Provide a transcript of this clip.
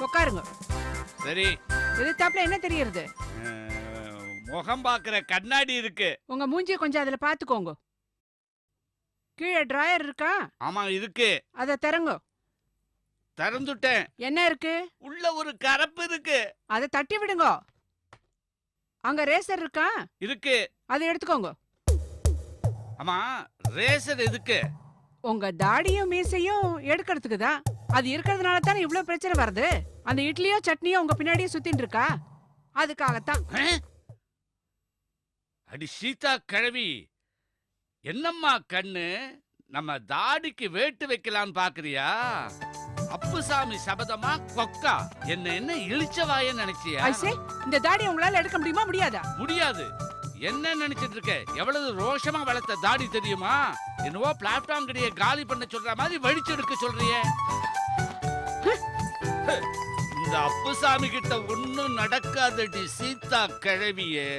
உட்காருங்க. சரி. எதிர்த்தாப்புல என்ன தெரியறது? அஹ், முகம் பாக்குற கண்ணாடி இருக்கு. உங்க மூஞ்சிய கொஞ்சம் அதுல பாத்துக்கோங்க. கீழே டிராயர் இருக்கா? ஆமா இருக்கு. அத திறங்க. திறந்துட்டேன். என்ன இருக்கு? உள்ள ஒரு கரப்பு இருக்கு. அத தட்டி விடுங்க. அங்க ரேசர் இருக்கா? இருக்கு. அதை எடுத்துக்கோங்க. ஆமா ரேசர் எதுக்கு? உங்க தாடியும் மீசையும் எடுக்கிறதுக்கு தான் அது இருக்கிறதுனால தானே இவ்ளோ பிரச்சனை வருது? அந்த இட்லியோ சட்னியோ உங்க பின்னாடியே சுத்தின்னு இருக்கா? அதுக்காகத்தான்? அடி சீதா கிழவி என்னம்மா கண்ணு? நம்ம தாடிக்கு வேட்டு வைக்கலான்னு பாக்குறியா? அப்புசாமி சபதமா கொக்கா? என்ன என்ன இழிச்சவாய நினைச்சியா? இந்த தாடி உங்களால எடுக்க முடியுமா? முடியாதா? முடியாது. என்ன நினைச்சிட்டு இருக்க? எவ்வளவு ரோஷமா வளர்த்த தாடி தெரியுமா? என்னவோ பிளாட்ஃபார்ம் கடைய காலி பண்ண சொல்ற மாதிரி வழிச்செடுக்க சொல்றியே. இந்த அப்புசாமி கிட்ட ஒண்ணும் நடக்காதடி சீதா கிழவியே.